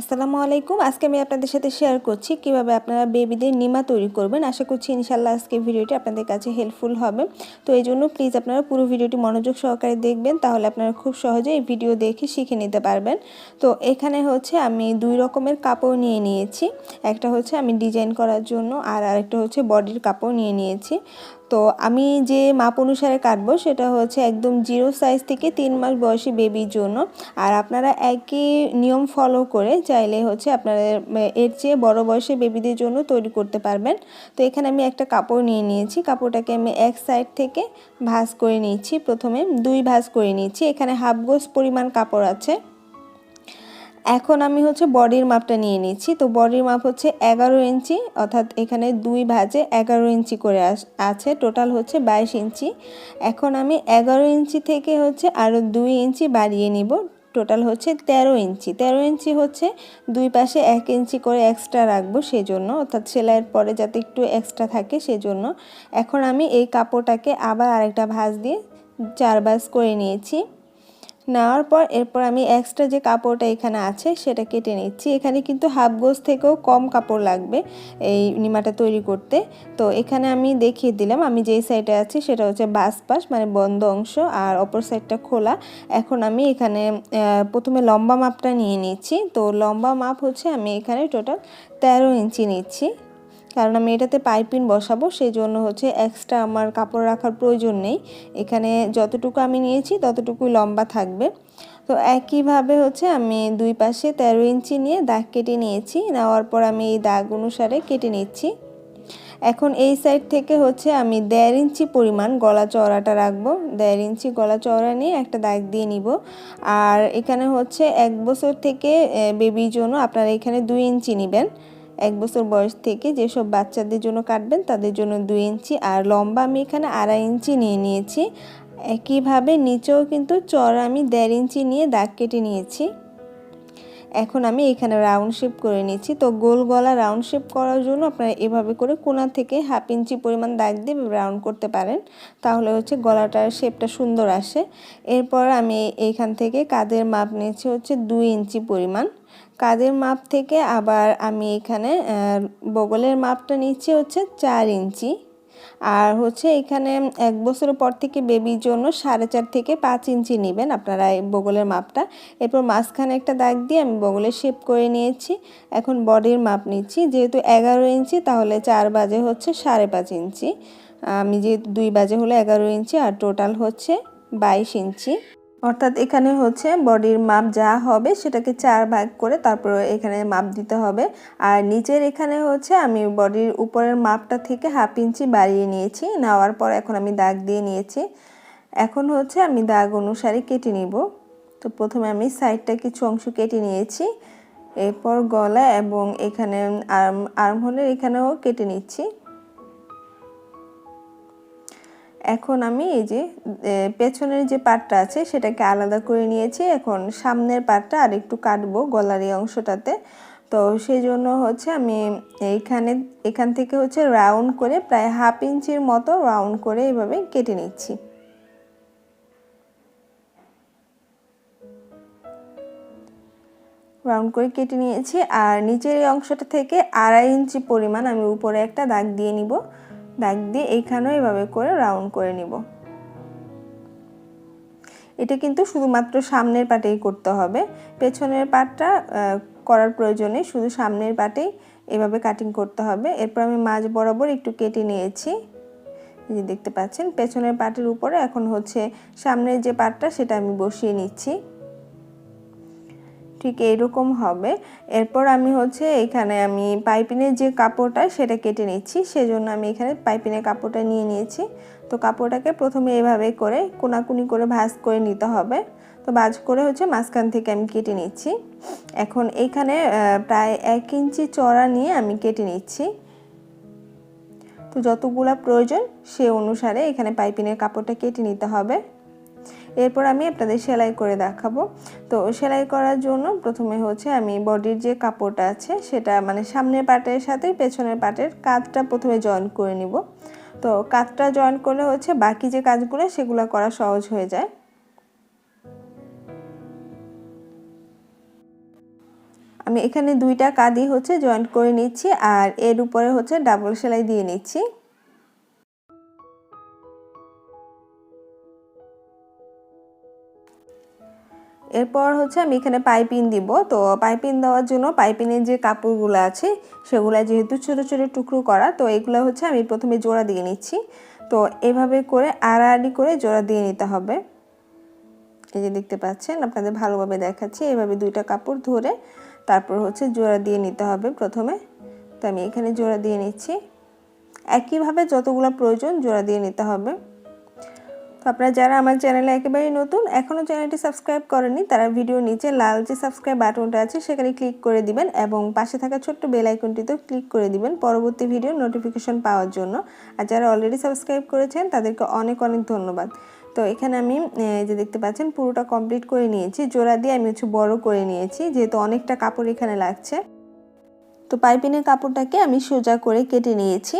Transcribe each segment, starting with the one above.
আসসালামু আলাইকুম। আজকে আমি আপনাদের সাথে শেয়ার করছি কীভাবে আপনারা বেবিদের নিমা তৈরি করবেন। আশা করছি ইনশাল্লাহ আজকে ভিডিওটি আপনাদের কাছে হেল্পফুল হবে। তো এই জন্য প্লিজ আপনারা পুরো ভিডিওটি মনোযোগ সহকারে দেখবেন, তাহলে আপনারা খুব সহজে এই ভিডিও দেখে শিখে নিতে পারবেন। তো এখানে হচ্ছে আমি দুই রকমের কাপড় নিয়ে নিয়েছি। একটা হচ্ছে আমি ডিজাইন করার জন্য আর আরেকটা হচ্ছে বডির কাপড় নিয়ে নিয়েছি। তো আমি যে মাপ অনুসারে কাটবো সেটা হচ্ছে একদম জিরো সাইজ থেকে তিন মাস বয়সী বেবির জন্য। আর আপনারা একই নিয়ম ফলো করে চাইলে হচ্ছে আপনারা, এর চেয়ে বড় বয়সী বেবিদের জন্য তৈরি করতে পারবেন। তো এখানে আমি একটা কাপড় নিয়ে নিয়েছি। কাপড়টাকে আমি এক সাইড থেকে ভাঁজ করে নিয়েছি প্রথমে দুই ভাঁজ করে নিয়েছি এখানে হাফ গোস পরিমাণ কাপড় আছে। এখন আমি হচ্ছে বডির মাপটা নিয়ে নিচ্ছি। তো বডির মাপ হচ্ছে এগারো ইঞ্চি, অর্থাৎ এখানে দুই ভাজে এগারো ইঞ্চি করে আছে। টোটাল হচ্ছে বাইশ ইঞ্চি। এখন আমি এগারো ইঞ্চি থেকে হচ্ছে আরও দুই ইঞ্চি বাড়িয়ে নিব। টোটাল হচ্ছে তেরো ইঞ্চি। তেরো ইঞ্চি হচ্ছে দুই পাশে এক ইঞ্চি করে এক্সট্রা রাখব সেজন্য, অর্থাৎ সেলাইয়ের পরে যাতে একটু এক্সট্রা থাকে সেজন্য। এখন আমি এই কাপড়টাকে আবার আরেকটা ভাঁজ দিয়ে চার ভাঁজ করে নিয়েছি। নেওয়ার পর এরপর আমি এক্সট্রা যে কাপড়টা এখানে আছে সেটা কেটে নিচ্ছি। এখানে কিন্তু হাফ গোজ থেকেও কম কাপড় লাগবে এই নিমাটা তৈরি করতে। তো এখানে আমি দেখিয়ে দিলাম, আমি যেই সাইডে আছি সেটা হচ্ছে বাস পাশ মানে বন্ধ অংশ আর অপর সাইডটা খোলা। এখন আমি এখানে প্রথমে লম্বা মাপটা নিয়ে নিচ্ছি। তো লম্বা মাপ হচ্ছে আমি এখানে টোটাল তেরো ইঞ্চি নিচ্ছি। কারণ আমি এটাতে পাইপিন বসাবো সেই জন্য হচ্ছে এক্সট্রা আমার কাপড় রাখার প্রয়োজন নেই। এখানে যতটুকু আমি নিয়েছি ততটুকুই লম্বা থাকবে। তো একইভাবে হচ্ছে আমি দুই পাশে তেরো ইঞ্চি নিয়ে দাগ কেটে নিয়েছি, নেওয়ার পর আমি এই দাগ অনুসারে কেটে নিচ্ছি। এখন এই সাইড থেকে হচ্ছে আমি দেড় ইঞ্চি পরিমাণ গলা চওড়াটা রাখব। দেড় ইঞ্চি গলা চওড়া নিয়ে একটা দাগ দিয়ে নিব। আর এখানে হচ্ছে এক বছর থেকে বেবির জন্য আপনারা এখানে দুই ইঞ্চি নেবেন। এক বছর বয়স থেকে যেসব বাচ্চাদের জন্য কাটবেন তাদের জন্য দুই ইঞ্চি আর লম্বা আমি এখানে আড়াই ইঞ্চি নিয়ে নিয়েছি। একইভাবে নিচেও কিন্তু চড় আমি দেড় ইঞ্চি নিয়ে দাগ কেটে নিয়েছি। এখন আমি এখানে রাউন্ড শেপ করে নিয়েছি। তো গোল গলা রাউন্ড শেপ করার জন্য আপনারা এভাবে করে কোনা থেকে হাফ ইঞ্চি পরিমাণ দাগ দিয়ে রাউন্ড করতে পারেন। তাহলে হচ্ছে গলাটার শেপটা সুন্দর আসে। এরপর আমি এইখান থেকে কাদের মাপ নিয়েছি হচ্ছে দুই ইঞ্চি পরিমাণ। কাদের মাপ থেকে আবার আমি এখানে বগলের মাপটা নিচ্ছি হচ্ছে চার ইঞ্চি। আর হচ্ছে এখানে এক বছরের পর থেকে বেবির জন্য সাড়ে চার থেকে পাঁচ ইঞ্চি নেবেন আপনারা বগলের মাপটা। এরপর মাঝখানে একটা দাগ দিয়ে আমি বগলের শেপ করে নিয়েছি। এখন বডির মাপ নিচ্ছি। যেহেতু এগারো ইঞ্চি, তাহলে চার বাজে হচ্ছে সাড়ে পাঁচ ইঞ্চি। আমি যেহেতু দুই বাজে হলো এগারো ইঞ্চি, আর টোটাল হচ্ছে বাইশ ইঞ্চি। অর্থাৎ এখানে হচ্ছে বডির মাপ যা হবে সেটাকে চার ভাগ করে তারপর এখানে মাপ দিতে হবে। আর নিচের এখানে হচ্ছে আমি বডির উপরের মাপটা থেকে হাফ ইঞ্চি বাড়িয়ে নিয়েছি। নেওয়ার পর এখন আমি দাগ দিয়ে নিয়েছি। এখন হচ্ছে আমি দাগ অনুসারে কেটে নিব। তো প্রথমে আমি সাইডটা কিছু অংশ কেটে নিয়েছি। এরপর গলা এবং এখানে আর্ম আর্ম হোলের এখানেও কেটে নিচ্ছি। এখন আমি এই যে পেছনের যে পাটটা আছে সেটাকে আলাদা করে নিয়েছি। এখন সামনের পাটটা আর একটু কাটবো গলার এই অংশটাতে। তো সেই জন্য হচ্ছে আমি এইখানে, এখান থেকে হচ্ছে রাউন্ড করে প্রায় হাফ ইঞ্চির মতো রাউন্ড করে এভাবে কেটে নিচ্ছি। রাউন্ড করে কেটে নিয়েছি। আর নিচের এই অংশটা থেকে আড়াই ইঞ্চি পরিমাণ আমি উপরে একটা দাগ দিয়ে নিব। দাগ দিয়ে এইখানেও এভাবে করে রাউন্ড করে নিব। এটা কিন্তু শুধুমাত্র সামনের পাটেই করতে হবে। পেছনের পাটটা করার প্রয়োজনে শুধু সামনের পাটেই এভাবে কাটিং করতে হবে। এরপর আমি মাঝ বরাবর একটু কেটে নিয়েছি। দেখতে পাচ্ছেন, পেছনের পাটের উপরে এখন হচ্ছে সামনের যে পাটটা সেটা আমি বসিয়ে নিচ্ছি। ঠিক এইরকম হবে। এরপর আমি হচ্ছে এখানে আমি পাইপিনের যে কাপড়টা সেটা কেটে নিচ্ছি, সেজন্য আমি এখানে পাইপিনের কাপড়টা নিয়ে নিয়েছি। তো কাপড়টাকে প্রথমে এভাবে করে কোনাকুনি করে ভাজ করে নিতে হবে। তো ভাজ করে হচ্ছে মাঝখান থেকে আমি কেটে নিচ্ছি। এখন এখানে প্রায় এক ইঞ্চি চড়া নিয়ে আমি কেটে নিচ্ছি। তো যতগুলা প্রয়োজন সে অনুসারে এখানে পাইপিনের কাপড়টা কেটে নিতে হবে। এরপর আমি আপনাদের সেলাই করে দেখাবো। তো সেলাই করার জন্য প্রথমে হচ্ছে আমি বডির যে কাপড়টা আছে, সেটা মানে সামনের পাটের সাথে পেছনের পাটের কাঁধটা প্রথমে জয়েন করে নিব। তো কাঁধটা জয়েন করলে হচ্ছে বাকি যে কাজগুলো, সেগুলো করা সহজ হয়ে যায়। আমি এখানে দুইটা কাদি হচ্ছে জয়েন্ট করে নিচ্ছি, আর এর উপরে হচ্ছে ডাবল সেলাই দিয়ে নিচ্ছি। এরপর হচ্ছে আমি এখানে পাইপিং দিব। তো পাইপিং দেওয়ার জন্য পাইপিংয়ের যে কাপড়গুলো আছে, সেগুলো যেহেতু ছোটো ছোটো টুকরো করা, তো এগুলো হচ্ছে আমি প্রথমে জোড়া দিয়ে নিচ্ছি। তো এভাবে করে আড়াআড়ি করে জোড়া দিয়ে নিতে হবে। এই যে দেখতে পাচ্ছেন, আপনাদের ভালোভাবে দেখাচ্ছি। এভাবে দুইটা কাপড় ধরে তারপর হচ্ছে জোড়া দিয়ে নিতে হবে প্রথমে। তো আমি এখানে জোড়া দিয়ে নিচ্ছি। একইভাবে যতগুলো প্রয়োজন জোড়া দিয়ে নিতে হবে। তো আপনারা যারা আমার চ্যানেলে একেবারেই নতুন এখনও চ্যানেলটি সাবস্ক্রাইব করেনি তারা ভিডিও নিচে লাল যে সাবস্ক্রাইব বাটনটা আছে, সেখানে ক্লিক করে দিবেন এবং পাশে থাকা ছোট্ট বেল আইকনটিতেও ক্লিক করে দিবেন পরবর্তী ভিডিও নোটিফিকেশন পাওয়ার জন্য। আর যারা অলরেডি সাবস্ক্রাইব করেছেন, তাদেরকে অনেক অনেক ধন্যবাদ। তো এখানে আমি যে দেখতে পাচ্ছেন, পুরোটা কমপ্লিট করে নিয়েছি। জোড়া দিয়ে আমি হচ্ছে বড় করে নিয়েছি, যেহেতু অনেকটা কাপড় এখানে লাগছে। তো পাইপিনের কাপড়টাকে আমি সোজা করে কেটে নিয়েছি।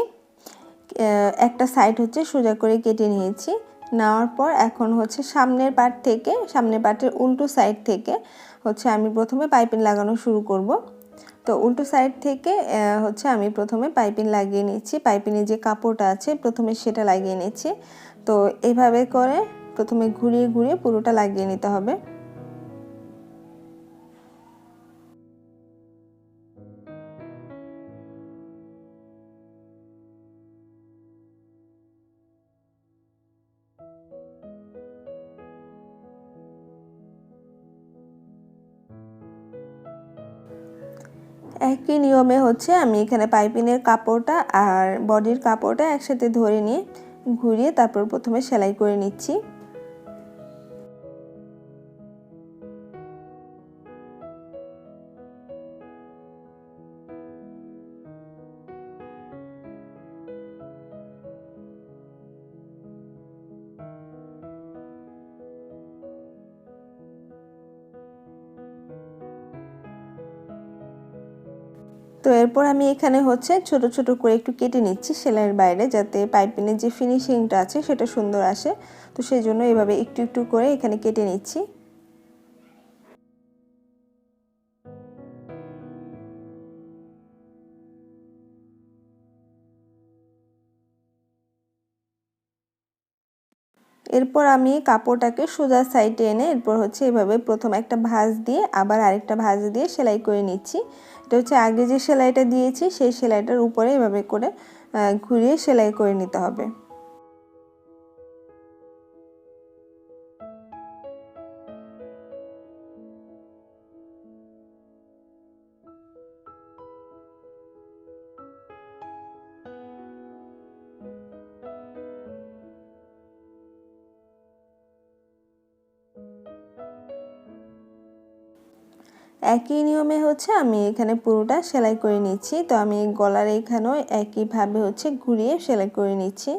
একটা সাইড হচ্ছে সোজা করে কেটে নিয়েছি। নেওয়ার পর এখন হচ্ছে সামনের পাট থেকে, সামনের পার্টের উল্টো সাইড থেকে হচ্ছে আমি প্রথমে পাইপিং লাগানো শুরু করব। তো উল্টো সাইড থেকে হচ্ছে আমি প্রথমে পাইপিং লাগিয়ে নিচ্ছি। পাইপিংয়ের যে কাপড়টা আছে, প্রথমে সেটা লাগিয়ে নিচ্ছি। তো এভাবে করে প্রথমে ঘুরিয়ে ঘুরিয়ে পুরোটা লাগিয়ে নিতে হবে। নিয়মে হচ্ছে আমি এখানে পাইপিনের কাপড়টা আর বডির কাপড়টা একসাথে ধরে নিয়ে ঘুরিয়ে তারপর প্রথমে সেলাই করে নিচ্ছি। তো এরপর আমি এখানে হচ্ছে ছোট ছোট করে একটু কেটে নিচ্ছি সেলাইয়ের বাইরে যাতে পাইপিনের যে ফিনিশিংটা আছে সেটা সুন্দর আসে। তো সেই জন্য এভাবে একটু একটু করে এখানে কেটে নিচ্ছি। এরপর আমি কাপড়টাকে সোজা সাইডে এনে এরপর হচ্ছে এভাবে প্রথম একটা ভাঁজ দিয়ে আবার আরেকটা ভাঁজ দিয়ে সেলাই করে নিচ্ছি। এটা হচ্ছে আগে যে সেলাইটা দিয়েছি, সেই সেলাইটার উপরে এভাবে করে ঘুরিয়ে সেলাই করে নিতে হবে। একই নিয়মে হচ্ছে আমি এখানে পুরোটা সেলাই করে নিচ্ছি। তো আমি গলার এখানেও একইভাবে হচ্ছে ঘুরিয়ে সেলাই করে নিচ্ছি।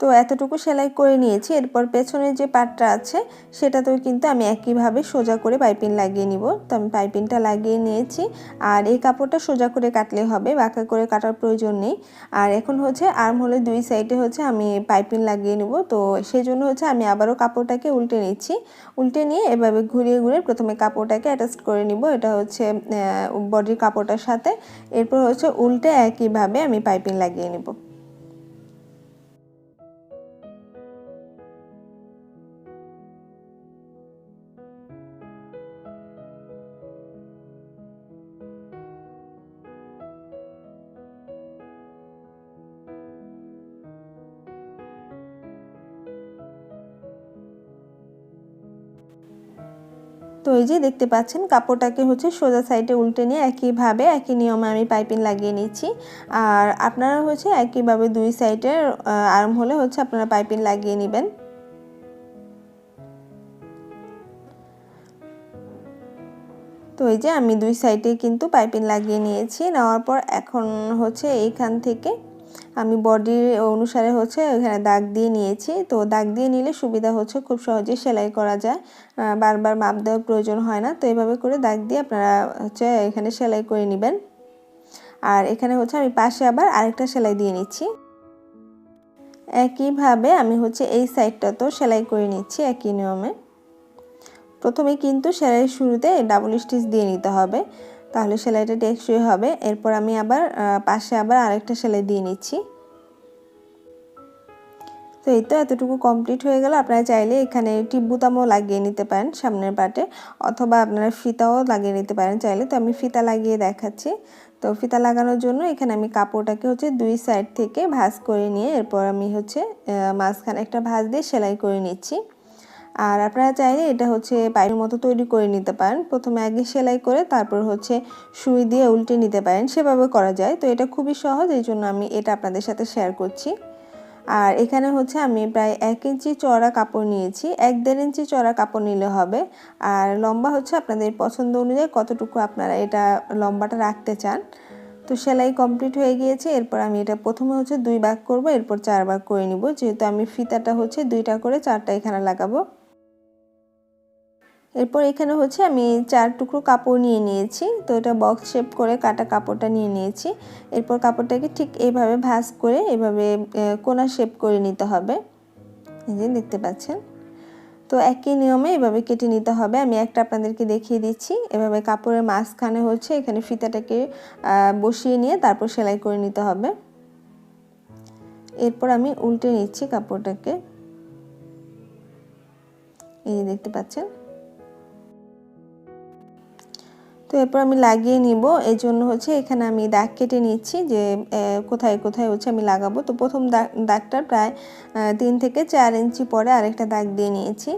তো এতটুকু সেলাই করে নিয়েছি। এরপর পেছনের যে পাটটা আছে, সেটাতেও কিন্তু আমি একইভাবে সোজা করে পাইপিং লাগিয়ে নিব। তো আমি পাইপিংটা লাগিয়ে নিয়েছি। আর এই কাপড়টা সোজা করে কাটলে হবে, বাঁকা করে কাটার প্রয়োজন নেই। আর এখন হচ্ছে আর্ম হলে দুই সাইডে হচ্ছে আমি পাইপিং লাগিয়ে নিব। তো সেই জন্য হচ্ছে আমি আবারও কাপড়টাকে উল্টে নিচ্ছি। উল্টে নিয়ে এভাবে ঘুরিয়ে ঘুরিয়ে প্রথমে কাপড়টাকে অ্যাটাচ করে নিব। এটা হচ্ছে বডির কাপড়টার সাথে। এরপর হচ্ছে উল্টে একইভাবে আমি পাইপিং লাগিয়ে নিব। তো এই যে দেখতে পাচ্ছেন, কাপড়টাকে হচ্ছে সোজা সাইডে উল্টে নিয়ে একইভাবে, একই নিয়মে আমি পাইপিং লাগিয়ে নিচ্ছি। আর আপনারা হচ্ছে একইভাবে দুই সাইডের আর্ম হলে হচ্ছে আপনারা পাইপিং লাগিয়ে নেবেন। তো এই যে আমি দুই সাইডে কিন্তু পাইপিং লাগিয়ে নিয়েছি। নেওয়ার পর এখন হচ্ছে এইখান থেকে আমি বডির অনুসারে হচ্ছে এখানে দাগ দিয়ে নিয়েছি। তো দাগ দিয়ে নিলে সুবিধা হচ্ছে খুব সহজে সেলাই করা যায়। বারবার মাপ দেওয়ার প্রয়োজন হয় না। তো এভাবে করে দাগ দিয়ে আপনারা হচ্ছে এখানে সেলাই করে নেবেন। আর এখানে হচ্ছে আমি পাশে আবার আরেকটা সেলাই দিয়ে নিচ্ছি। একইভাবে আমি হচ্ছে এই সাইডটা তো সেলাই করে নিচ্ছি একই নিয়মে। প্রথমে কিন্তু সেলাইয়ের শুরুতে ডাবল স্টিচ দিয়ে নিতে হবে। তাহলে সেলাইটা টেকসই হবে। এরপর আমি আবার পাশে আবার আরেকটা সেলাই দিয়ে নিচ্ছি। তো এই তো এতটুকু কমপ্লিট হয়ে গেল। আপনারা চাইলে এখানে টিপ বুতামও লাগিয়ে নিতে পারেন সামনের পাটে, অথবা আপনারা ফিতাও লাগিয়ে নিতে পারেন চাইলে। তো আমি ফিতা লাগিয়ে দেখাচ্ছি। তো ফিতা লাগানোর জন্য এখানে আমি কাপড়টাকে হচ্ছে দুই সাইড থেকে ভাঁজ করে নিয়ে, এরপর আমি হচ্ছে মাঝখানে একটা ভাঁজ দিয়ে সেলাই করে নিচ্ছি। আর আপনারা চাইলে এটা হচ্ছে পায়ের মতো তৈরি করে নিতে পারেন। প্রথমে আগে সেলাই করে তারপর হচ্ছে সুই দিয়ে উল্টে নিতে পারেন। সেভাবে করা যায়। তো এটা খুবই সহজ, এই জন্য আমি এটা আপনাদের সাথে শেয়ার করছি। আর এখানে হচ্ছে আমি প্রায় এক ইঞ্চি চড়া কাপড় নিয়েছি। এক দেড় ইঞ্চি চড়া কাপড় নিলে হবে। আর লম্বা হচ্ছে আপনাদের পছন্দ অনুযায়ী কতটুকু আপনারা এটা লম্বাটা রাখতে চান। তো সেলাই কমপ্লিট হয়ে গিয়েছে। এরপর আমি এটা প্রথমে হচ্ছে দুই ভাগ করব। এরপর চার ভাগ করে নিব। যেহেতু আমি ফিতাটা হচ্ছে দুইটা করে চারটা এখানে লাগাবো। এরপর এখানে হচ্ছে আমি চার টুকরো কাপড় নিয়ে নিয়েছি। তো এটা বক্স শেপ করে কাটা কাপড়টা নিয়ে নিয়েছি। এরপর কাপড়টাকে ঠিক এইভাবে ভাঁজ করে এভাবে কোনা শেপ করে নিতে হবে। এই যে দেখতে পাচ্ছেন। তো একই নিয়মে এভাবে কেটে নিতে হবে। আমি একটা আপনাদেরকে দেখিয়ে দিচ্ছি। এভাবে কাপড়ের মাঝখানে হচ্ছে এখানে ফিতাটাকে বসিয়ে নিয়ে তারপর সেলাই করে নিতে হবে। এরপর আমি উল্টে নিচ্ছি কাপড়টাকে। এই দেখতে পাচ্ছেন। তো এরপর আমি লাগিয়ে নিব। এই জন্য হচ্ছে এখানে আমি দাগ কেটে নিচ্ছি যে কোথায় কোথায় হচ্ছে আমি লাগাবো। তো প্রথম দাগটা প্রায় তিন থেকে চার ইঞ্চি পরে আরেকটা দাগ দিয়ে নিয়েছি।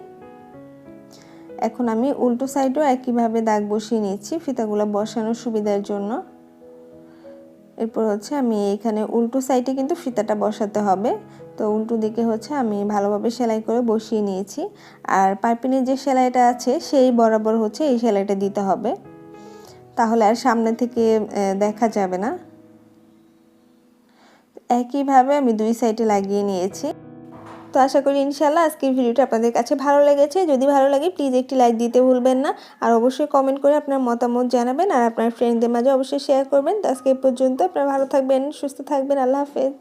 এখন আমি উল্টো সাইডও একইভাবে দাগ বসিয়ে নিচ্ছি ফিতাগুলো বসানোর সুবিধার জন্য। এরপর হচ্ছে আমি এখানে উল্টো সাইডে কিন্তু ফিতাটা বসাতে হবে। তো উল্টো দিকে হচ্ছে আমি ভালোভাবে সেলাই করে বসিয়ে নিয়েছি। আর পাইপিনের যে সেলাইটা আছে, সেই বরাবর হচ্ছে এই সেলাইটা দিতে হবে। তাহলে আর সামনে থেকে দেখা যাবে না। একইভাবে আমি দুই সাইডে লাগিয়ে নিয়েছি। তো আশা করি ইনশাল্লাহ আজকের ভিডিওটা আপনাদের কাছে ভালো লেগেছে। যদি ভালো লাগে প্লিজ একটি লাইক দিতে ভুলবেন না। আর অবশ্যই কমেন্ট করে আপনার মতামত জানাবেন আর আপনার ফ্রেন্ডদের মাঝে অবশ্যই শেয়ার করবেন। তো আজকে পর্যন্ত আপনারা ভালো থাকবেন, সুস্থ থাকবেন। আল্লাহ হাফেজ।